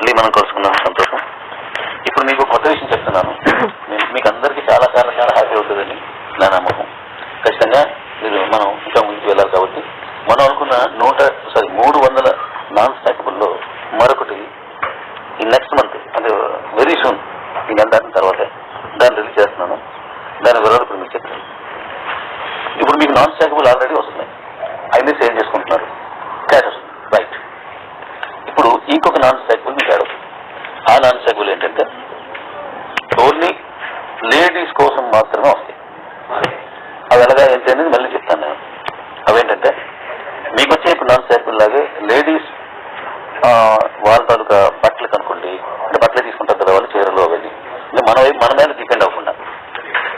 మళ్ళీ మనం కలుసుకున్నాం సంతోషం. ఇప్పుడు మీకు కొత్త విషయం చెప్తున్నాను. మీకు అందరికీ చాలా చాలా చాలా హ్యాపీ అవుతుందని నా నమ్మకం. ఖచ్చితంగా మీరు మనం ఇంకా ముందుకు వెళ్ళాలి కాబట్టి మనం అనుకున్న నూట సారీ మూడు వందల నాన్ స్టాకబుల్లో మరొకటి ఈ నెక్స్ట్ మంత్ అంటే వెరీ సూన్ ఈ నెల దాటిన తర్వాత దాన్ని రిలీజ్ చేస్తున్నాను. దాని వివరాలు ఇప్పుడు మీకు చెప్తాను. ఇప్పుడు మీకు నాన్ స్టాకబుల్ ఆల్రెడీ వస్తున్నాయి. అన్ని సేల్ చేసుకుంటున్నారు. క్యాష్ వస్తుంది. రైట్ ఇప్పుడు ఇంకొక నాన్ స్టాక్ మీకు యాడ్ అవుతుంది ఆ నాన్ స్టాకబుల్ ఏంటంటే ఓన్లీ స్టడీస్ కోసం మాత్రమే వస్తాయి. అవి ఎలాగా ఏంటి అనేది మళ్ళీ చెప్తాను నేను. అవేంటంటే మీకు వచ్చే ఇప్పుడు నాన్ స్టాకబుల్ లాగే లేడీస్ వాళ్ళ తాలూకా బట్టలు కనుకోండి అంటే బట్టలు తీసుకుంటారు కదా వాళ్ళు చీరలు అవన్నీ. అంటే మన వైపు మన మీద డిపెండ్ అవ్వకుండా.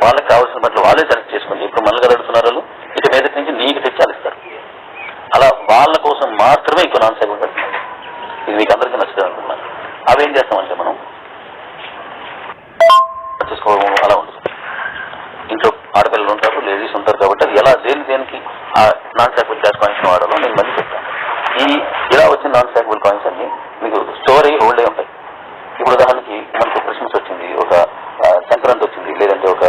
వాళ్ళకి కావాల్సిన బట్టలు వాళ్ళే సెలెక్ట్ చేసుకోండి. ఇప్పుడు మనల్ని అడుగుతున్నారు వాళ్ళు ఇక మీద నుంచి నీకు తెచ్చాలిస్తారు అలా వాళ్ళ కోసం మాత్రమే ఇప్పుడు నాన్ సైబర్ పెడుతున్నాం ఇది మీకు అందరికీ నచ్చుతుంది అనుకున్నాను అవి ఏం చేస్తామంటే మనం చేసుకోవడం అలా ఉంటుంది ఇంట్లో ఆడపిల్లలు ఉంటారు లేడీస్ ఉంటారు కాబట్టి అది ఎలా దేని దేనికి ఆ క్యాష్ కాయిన్స్ వాడాలో నేను మళ్ళీ చెప్తాను. ఈ ఇలా వచ్చిన నాన్ స్టాకబుల్ కాయిన్స్ అన్ని మీకు స్టోర్ అయ్యి హోల్డ్ అయి ఉంటాయి. ఇప్పుడు ఉదాహరణకి మనకు క్రిస్మస్ వచ్చింది ఒక సంక్రాంతి వచ్చింది లేదంటే ఒక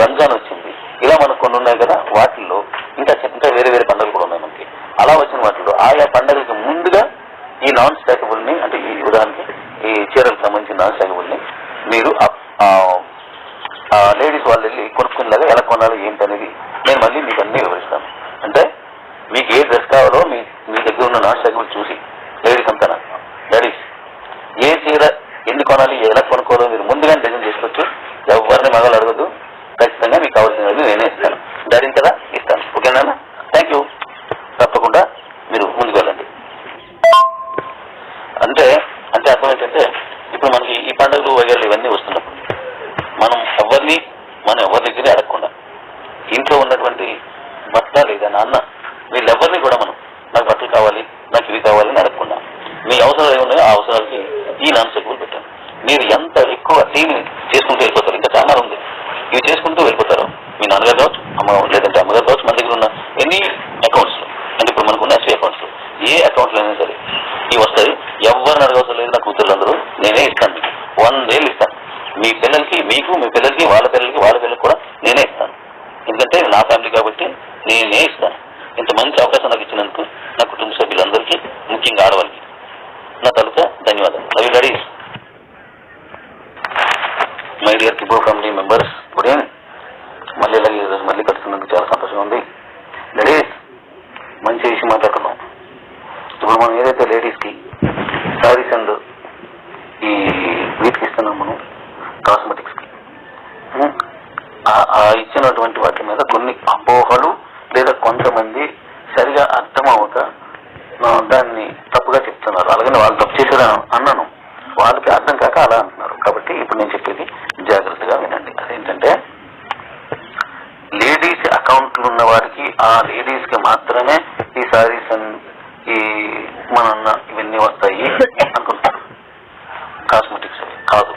రంజాన్ వచ్చింది. ఇలా మనకు కొన్ని ఉన్నాయి కదా వాటిల్లో ఇంకా ఇంకా వేరే వేరే పండుగలు కూడా ఉన్నాయి మనకి. అలా వచ్చిన వాటిలో ఆయా పండుగలకి ముందుగా ఈ నాన్ స్టాకబుల్ని అంటే ఈ ఉదాహరణకి ఈ చీరలకు సంబంధించిన నాన్ స్టాకబుల్ని మీరు ఆ- ఆ లేడీస్ వాళ్ళు వెళ్ళి కొనుక్కునేలాగా ఎలా కొనాలి ఏంటి అనేది నేను మళ్ళీ మీకు అన్ని వివరిస్తాను అంటే మీకు ఏ డ్రెస్ కావాలో మీ మీ నాన్ చూసి లేడీస్ అంతా లేడీస్ ఏ చీర ఎన్ని కొనాలి ఎలా కొనుక్కోవాలో మీరు ముందుగానే డిజైన్ చేసుకోవచ్చు. ఎవరిని మగవాళ్ళు అడగదు ఖచ్చితంగా మీకు కావాల్సినవి నేనే ఇస్తాను. ధరించదా కదా ఇస్తాను. ఓకేనా థ్యాంక్ యూ తప్పకుండా మీరు ముందుకు వెళ్ళండి. అంటే అంటే అర్థం ఏంటంటే ఇప్పుడు మనకి ఈ పండుగలు వగేరలు ఇవన్నీ వస్తున్నప్పుడు మనం ఎవరిని మనం ఎవరి దగ్గర అడగకుండా ఇంట్లో ఉన్నటువంటి భర్త లేదా నాన్న వీళ్ళెవరిని కూడా మనం నాకు బట్టలు కావాలి నాకు ఇవి కావాలని అడగకుండా మీ అవసరాలు ఏమి ఆ అవసరాలకి ఈ నాన్ సెక్యూర్ పెట్టాను మీరు ఎంత ఎక్కువ దీన్ని చేసుకుంటూ వెళ్ళిపోతారు ఇంకా చాలా ఉంది. ఇవి చేసుకుంటూ వెళ్ళిపోతారు. మీ నాన్నగారు కావచ్చు అమ్మ లేదంటే అమ్మగారు కావచ్చు మన దగ్గర ఉన్న ఎన్ని అకౌంట్స్ అంటే ఇప్పుడు మనకున్న ఎస్బీ అకౌంట్స్ ఏ అకౌంట్లో అయినా సరే. ఇవి వస్తాయి. ఎవరిని అడగవసరం లేదు నా కూతురులందరూ నేనే ఇస్తాను. వన్ వందేళ్ళు ఇస్తాను. మీ పిల్లలకి మీకు మీ పిల్లలకి వాళ్ళ పిల్లలకి వాళ్ళ పిల్లలకి కూడా నేనే ఇస్తాను. ఎందుకంటే నా ఫ్యామిలీ కాబట్టి నేనే ఇస్తాను. ఇంత మంచి అవకాశం నాకు ఇచ్చినందుకు నాకు ముఖ్యంగా ఆడవాళ్ళకి. నా తలుక ధన్యవాదాలు. రవి గారి మై డియర్ కిబో ఫ్యామిలీ మెంబర్స్ గుడ్ ఈవినింగ్ మళ్ళీ ఇలాగే ఈరోజు మళ్ళీ కలుస్తున్నందుకు చాలా సంతోషం ఉంది. లేడీస్ మంచి విషయం మాట్లాడుకుందాం. ఇప్పుడు మనం ఏదైతే లేడీస్కి శారీస్ అండ్ ఈ వీటికి ఇస్తున్నాం మనం కాస్మెటిక్స్కి ఆ- ఇచ్చినటువంటి వాటి మీద కొన్ని అపోహలు లేదా కొంతమంది సరిగా అర్థం అవుతా దాన్ని తప్పుగా చెప్తున్నారు. అలాగని వాళ్ళు తప్పు చేశారు అన్నాను. వాళ్ళకి అర్థం కాక అలా అంటున్నారు. కాబట్టి ఇప్పుడు నేను చెప్పేది జాగ్రత్తగా వినండి. అదేంటంటే లేడీస్ అకౌంట్లు ఉన్న వారికి ఆ లేడీస్కి మాత్రమే ఈ సారీస్ ఈ మన ఇవన్నీ వస్తాయి అనుకుంటారు. కాస్మెటిక్స్ కాదు.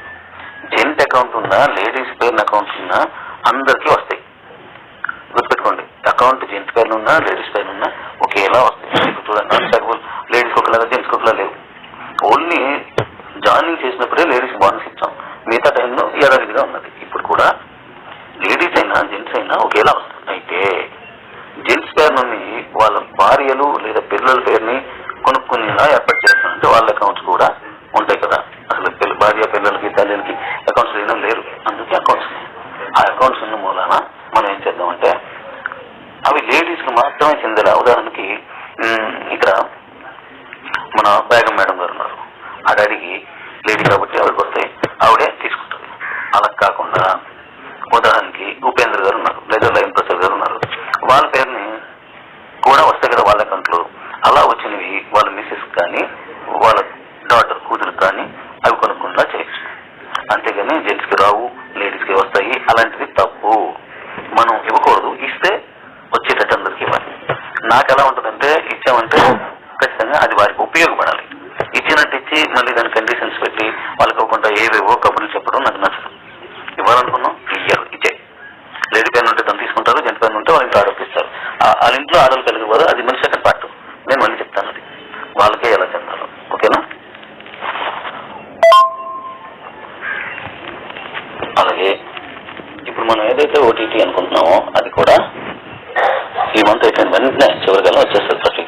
జెంట్ అకౌంట్ ఉన్నా లేడీస్ పేరున అకౌంట్ ఉన్నా అందరికీ వస్తాయి. గుర్తుపెట్టుకోండి. అకౌంట్ జెంట్ పేరున ఉన్నా లేడీస్ పేరున ఉన్నా ఒకేలా వస్తాయి ఇప్పుడు చూడండి నాన్ స్టాకబుల్ లేడీస్ ఒకలాగా జెంట్స్ ఒకలా లేవు ఓన్లీ జాయినింగ్ చేసినప్పుడే లేడీస్ బోనస్ ఇచ్చాం మిగతా టైంలో యథావిధిగా ఉన్నది ఇప్పుడు కూడా లేడీస్ అయినా జెంట్స్ అయినా ఒకేలా వస్తుంది. అయితే జెంట్స్ పేరు నుండి వాళ్ళ భార్యలు లేదా పిల్లల పేరుని కొనుక్కునేలా ఏర్పాటు చేస్తానంటే వాళ్ళ అకౌంట్స్ కూడా ఉంటాయి కదా. అసలు పిల్ల భార్య పిల్లలకి తల్లికి అకౌంట్స్ లేనం లేరు. అందుకే అకౌంట్స్ ఆ అకౌంట్స్ ఉన్న మూలాన మనం ఏం చేద్దామంటే అవి లేడీస్కి మాత్రమే చెందేలా. ఉదాహరణకి ఇక్కడ మన బేగం మేడం గారు ఉన్నారు ఆ డాడీకి లేడీ కాబట్టి ఆవిడకి వస్తాయి ఆవిడే తీసుకుంటుంది అలా కాకుండా ఉదాహరణకి ఉపేంద్ర గారు ఉన్నారు లేదా లైన్ ప్రసాద్ గారు ఉన్నారు. వాళ్ళ పేరుని కూడా వస్తాయి కదా వాళ్ళ కంట్లో అలా వచ్చినవి వాళ్ళ మిస్సెస్ కానీ వాళ్ళ డాటర్ కూతురు కానీ అవి కొనుక్కుండా చేయొచ్చు. అంతేగాని జెంట్స్కి రావు లేడీస్కి వస్తాయి అలాంటిది తప్పు. మనం ఇవ్వకూడదు ఇస్తే వచ్చేటట్టు అందరికి ఇవ్వాలి. నాకు ఎలా ఉంటుందంటే ఇచ్చామంటే ఖచ్చితంగా అది వారికి ఉపయోగపడాలి. ఇచ్చినట్టు ఇచ్చి మళ్ళీ దానికంటే ఇబ్బంది ఉంటే వాళ్ళు ఆరోపిస్తారు వాళ్ళ ఇంట్లో ఆడలు కలిగిపోదు అది మనిషి సెకండ్ పార్ట్ నేను మళ్ళీ చెప్తాను అది. వాళ్ళకే ఎలా చెప్తాను ఓకేనా? అలాగే ఇప్పుడు మనం ఏదైతే ఓటీటీ అనుకుంటున్నామో అది కూడా ఈ మంత్ అయిపోయిన వెంటనే చివరికల్లా వచ్చేస్తుంది ప్రతి